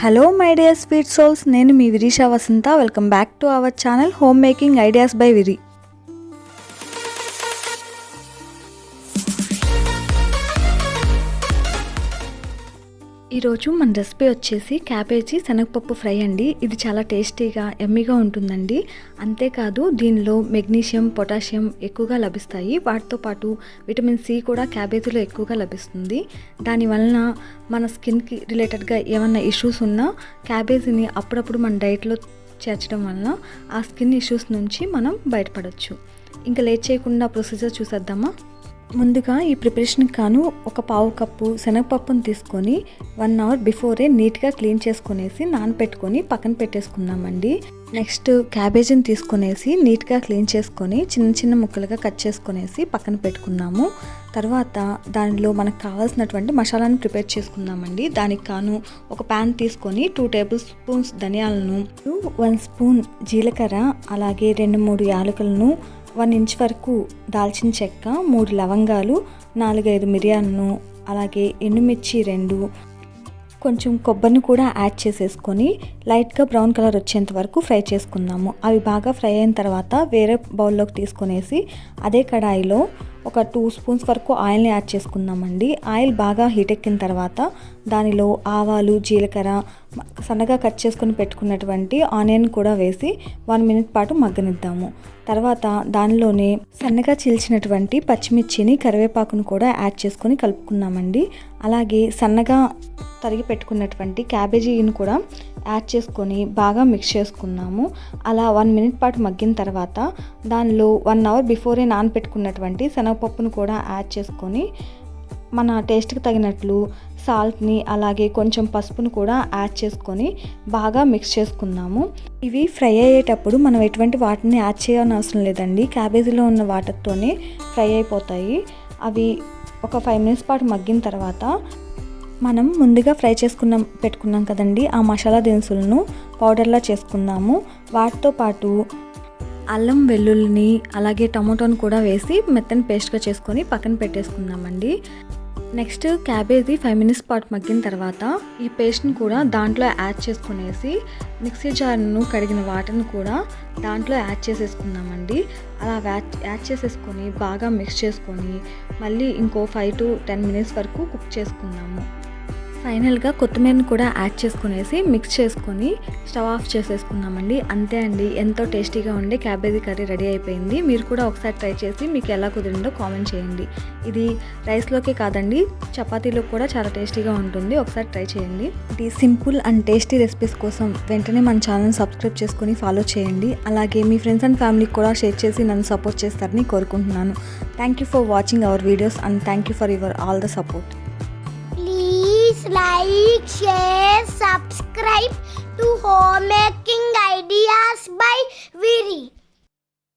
Hello my dear sweet souls నేను మీ Virisha Vasantha. Welcome back to our channel home making ideas by Viri ఈరోజు మన recipe వచ్చేసి cabbage శనగపప్పు fry అండి. ఇది చాలా టేస్టీగా ఎమ్మీగా ఉంటుందండి. అంతేకాదు దీనిలో మెగ్నీషియం పొటాషియం ఎక్కువగా లభిస్తాయి. వాటితో పాటు విటమిన్ సి కూడా క్యాబేజీలో ఎక్కువగా లభిస్తుంది. దానివలన మన స్కిన్కి రిలేటెడ్గా ఏమన్నా ఇష్యూస్ ఉన్నా క్యాబేజీని అప్పుడప్పుడు మన డైట్లో చేర్చడం వలన ఆ స్కిన్ ఇష్యూస్ నుంచి మనం బయటపడవచ్చు ఇంకా లేట్ చేయకుండా ప్రొసీజర్ చూసేద్దామా? ముందుగా ఈ ప్రిపరేషన్కి కాను ఒక పావు కప్పు శనగపప్పును తీసుకొని వన్ అవర్ బిఫోరే నీట్గా క్లీన్ చేసుకునేసి నానపెట్టుకొని పక్కన పెట్టేసుకున్నామండి నెక్స్ట్ క్యాబేజీని తీసుకునేసి నీట్గా క్లీన్ చేసుకొని చిన్న చిన్న ముక్కలుగా కట్ చేసుకునేసి పక్కన పెట్టుకున్నాము తర్వాత దానిలో మనకు కావాల్సినటువంటి మసాలాను ప్రిపేర్ చేసుకుందామండి. దానికి కాను ఒక ప్యాన్ తీసుకొని టూ టేబుల్ స్పూన్స్ ధనియాలను వన్ స్పూన్ జీలకర్ర అలాగే రెండు మూడు యాలకులను వన్ ఇంచ్ వరకు దాల్చిన చెక్క మూడు లవంగాలు నాలుగైదు మిరియాలను అలాగే ఎండుమిర్చి రెండు కొంచెం కొబ్బరిని కూడా యాడ్ చేసేసుకొని లైట్గా బ్రౌన్ కలర్ వచ్చేంత వరకు ఫ్రై చేసుకుందాము. అవి బాగా ఫ్రై అయిన తర్వాత వేరే బౌల్లోకి తీసుకొనేసి అదే కడాయిలో ఒక టూ స్పూన్స్ వరకు ఆయిల్ని యాడ్ చేసుకుందామండి. ఆయిల్ బాగా హీట్ ఎక్కిన తర్వాత దానిలో ఆవాలు జీలకర్ర సన్నగా కట్ చేసుకొని పెట్టుకున్నటువంటి ఆనియన్ కూడా వేసి వన్ మినిట్ పాటు మగ్గనిద్దాము. తర్వాత దానిలోనే సన్నగా చీల్చినటువంటి పచ్చిమిర్చిని కరివేపాకును కూడా యాడ్ చేసుకొని కలుపుకున్నామండి అలాగే సన్నగా తరిగి పెట్టుకున్నటువంటి క్యాబేజీని కూడా యాడ్ చేసుకొని బాగా మిక్స్ చేసుకున్నాము అలా వన్ మినిట్ పాటు మగ్గిన తర్వాత దానిలో వన్ అవర్ బిఫోరే నానపెట్టుకున్నటువంటి మినపప్పును కూడా యాడ్ చేసుకొని మన టేస్ట్కి తగినట్లు సాల్ట్ని అలాగే కొంచెం పసుపును కూడా యాడ్ చేసుకొని బాగా మిక్స్ చేసుకుందాము. ఇవి ఫ్రై అయ్యేటప్పుడు మనం ఎటువంటి వాటిని యాడ్ చేయని అవసరం లేదండి. క్యాబేజీలో ఉన్న వాటర్తోనే ఫ్రై అయిపోతాయి. అవి ఒక ఫైవ్ మినిట్స్ పాటు మగ్గిన తర్వాత మనం ముందుగా ఫ్రై చేసుకున్నాం పెట్టుకున్నాం కదండి ఆ మసాలా దినుసులను పౌడర్లా చేసుకుందాము. వాటితో పాటు అల్లం వెల్లుల్లిని అలాగే టమాటోని కూడా వేసి మెత్తని పేస్ట్గా చేసుకొని పక్కన పెట్టేసుకుందామండి. నెక్స్ట్ క్యాబేజీ ఫైవ్ మినిట్స్ పాటు మగ్గిన తర్వాత ఈ పేస్ట్ని కూడా దాంట్లో యాడ్ చేసుకునేసి మిక్సీ జార్ను కడిగిన వాటర్ని కూడా దాంట్లో యాడ్ చేసేసుకుందామండి. అలా యాడ్ యాడ్ చేసేసుకొని బాగా మిక్స్ చేసుకొని మళ్ళీ ఇంకో ఫైవ్ టు టెన్ మినిట్స్ వరకు కుక్ చేసుకుందాము. ఫైనల్గా కొత్తిమీరని కూడా యాడ్ చేసుకునేసి మిక్స్ చేసుకొని స్టవ్ ఆఫ్ చేసేసుకున్నామండి అంతే అండి ఎంతో టేస్టీగా ఉండే క్యాబేజీ కర్రీ రెడీ అయిపోయింది. మీరు కూడా ఒకసారి ట్రై చేసి మీకు ఎలా కుదిరిందో కామెంట్ చేయండి. ఇది రైస్లోకే కాదండి చపాతీలో కూడా చాలా టేస్టీగా ఉంటుంది. ఒకసారి ట్రై చేయండి. ఇది సింపుల్ అండ్ టేస్టీ రెసిపీస్ కోసం వెంటనే మన ఛానల్ సబ్స్క్రైబ్ చేసుకొని ఫాలో చేయండి. అలాగే మీ ఫ్రెండ్స్ అండ్ ఫ్యామిలీకి కూడా షేర్ చేసి నన్ను సపోర్ట్ చేస్తారని కోరుకుంటున్నాను. Thank you for watching our videos and thank you for your all the support. Like, share, subscribe to Homemaking Ideas by Viri.